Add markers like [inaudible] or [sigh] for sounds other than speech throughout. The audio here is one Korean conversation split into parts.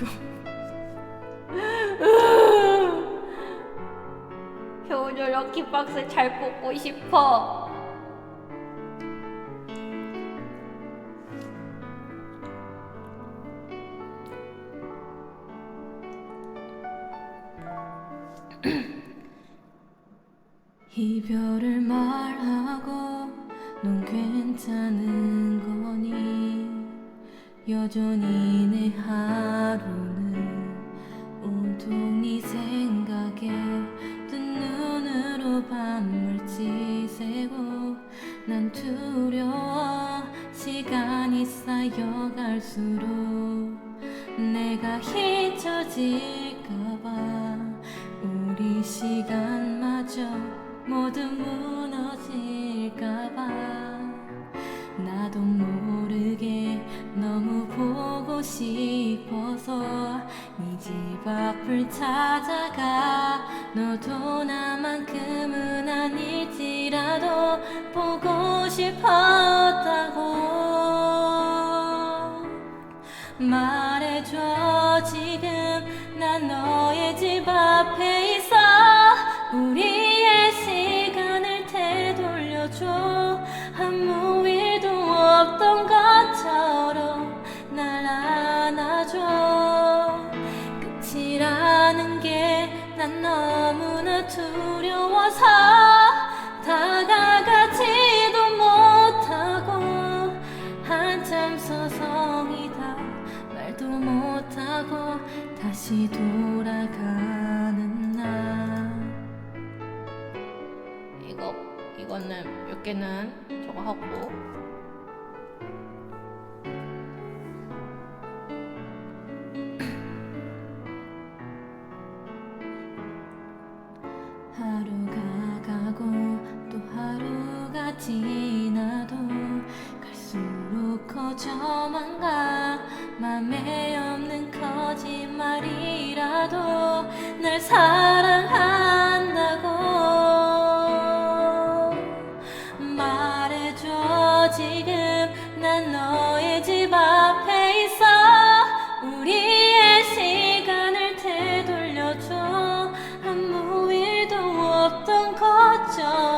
[laughs] 효녀 럭키박스 잘 뽑고 싶어. [clears throat] 이별을 말하고 넌 괜찮은 거니 여전히 내 하루는 온통 네 생각에 뜬 눈으로 밤물지 새고 난 두려워 시간이 쌓여갈수록 내가 잊혀질까봐 우리 시간마저 모두 무너질까봐 나도 너무 싶어서 네 집 앞을 찾아가. 너도 나만큼은 아닐지라도 보고 싶었다고. 말해줘 지금 난 너의 집 앞에 있어 난 너무나 두려워서 다가가지도 못하고 한참 서성이다 말도 못하고 다시 돌아가는 나 이거 이거는 몇 개는 저거 하고 맘에 없는 거짓말이라도 날 사랑한다고 말해줘. 지금 난 너의 집 앞에 있어. 우리의 시간을 되돌려줘. 아무 일도 없던 것처럼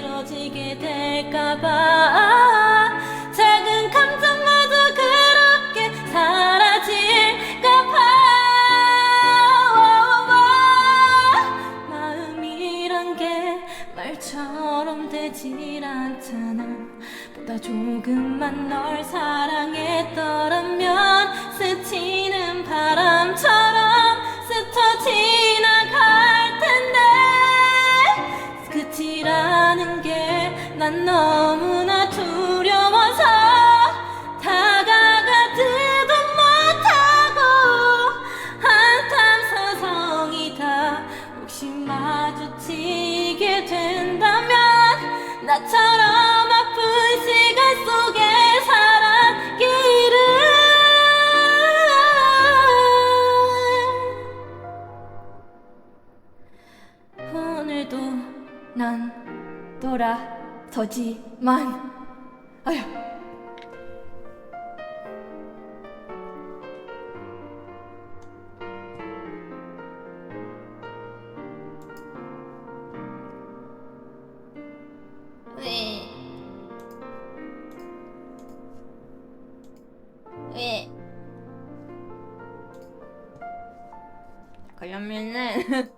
더 싫어지게 될까봐. 작은 감정마저 그렇게 사라질까봐. 마음이란 게 말처럼 되질 않잖아. 보다 조금만 널 사랑했더라면 스치는 바람처럼 스쳐 지나갈 나처럼 아픈 시간 속에 살아기를 오늘도 난 돌아서지만. 아휴 왜? 그러면은